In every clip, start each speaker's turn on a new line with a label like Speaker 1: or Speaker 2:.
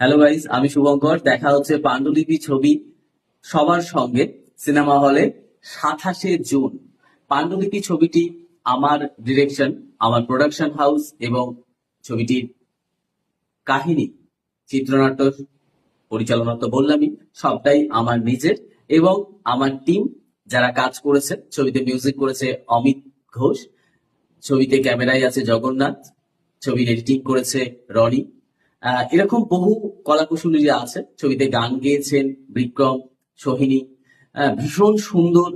Speaker 1: Hello guys আমি শুভঙ্কর। দেখা হচ্ছে পাণ্ডুলিপি ছবি সবার সঙ্গে, সিনেমা হলে সাতাশে জুন। পাণ্ডুলিপি ছবিটি আমার ডিরেকশন আমার প্রোডাকশন হাউস এবং ছবিটির কাহিনী, চিত্রনাট্য পরিচালনা তো বললামই, সবটাই আমার নিজের এবং আমার টিম যারা কাজ করেছে, ছবিতে মিউজিক করেছে অমিত ঘোষ, ছবিতে ক্যামেরায় আছে জগন্নাথ, ছবির এডিটিং করেছে রনি এরকম বহু কলাকুশলীরা আছে, ছবিতে গান গেয়েছেন বিক্রম, সোহিনী ভীষণ সুন্দর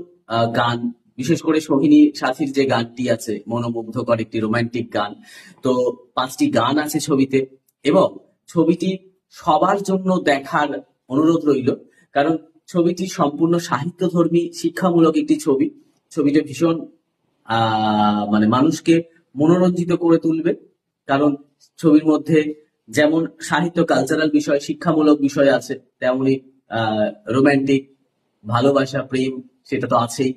Speaker 1: গান। বিশেষ করে সোহিনী সাথীর যে গানটি আছে, মনোমুগ্ধকর একটি রোমান্টিক গান। তো পাঁচটি গান আছে ছবিতে এবং ছবিটি সবার জন্য দেখার অনুরোধ রইল, কারণ ছবিটি সম্পূর্ণ সাহিত্যধর্মী, শিক্ষামূলক একটি ছবি। ছবিটা ভীষণ মানে মানুষকে মনোরঞ্জিত করে তুলবে, কারণ ছবির মধ্যে যেমন সাহিত্য কালচারাল বিষয়, শিক্ষামূলক বিষয় আছে, তেমনি রোমান্টিক ভালোবাসা, প্রেম, সেটা তো আছেই।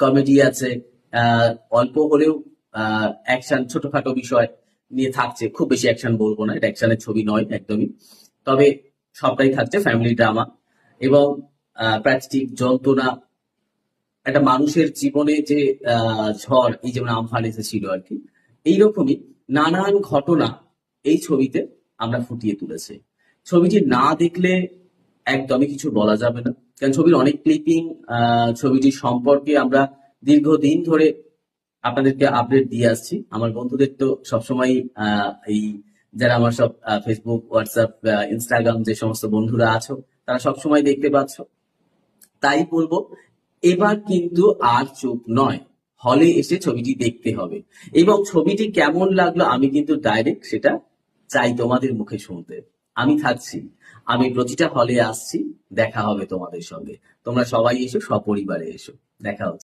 Speaker 1: কমেডি আছে অল্প হলেও অ্যাকশন ছোটখাটো বিষয় নিয়ে থাকছে। খুব বেশি অ্যাকশন বলব না, এটা অ্যাকশনের ছবি নয় একদমই। তবে সবটাই থাকছে ফ্যামিলি ড্রামা এবং প্রাকৃতিক যন্ত্রণা। একটা মানুষের জীবনে যে ঝড়, এই যেমন আমফান এসেছিল আর কি, এইরকমই নানান ঘটনা এই ছবিতে আমরা ফুটিয়ে তুলেছি। ছবিটি না দেখলে একদমই কিছু বলা যাবে না। কারণ ছবির অনেক ক্লিপিং ছবিটি সম্পর্কে আমরা দীর্ঘদিন ধরে আপনাদেরকে আপডেট দিয়ে আসছি। আমার বন্ধুদের তো সবসময় এই যারা আমার সব ফেসবুক হোয়াটসঅ্যাপ ইনস্টাগ্রাম যে সমস্ত বন্ধুরা আছো, তারা সবসময় দেখতে পাচ্ছ। তাই বলব, এবার কিন্তু আর চুপ নয়। হলে এসে ছবিটি দেখতে হবে। এবং ছবিটি কেমন লাগল আমি কিন্তু ডাইরেক্ট সেটা চাই তোমাদের মুখে শুনতে। আমি থাকছি। আমি প্রতিটা হলে আসছি। দেখা হবে তোমাদের সঙ্গে। তোমরা সবাই এসো, সপরিবারে এসো। দেখা হচ্ছে।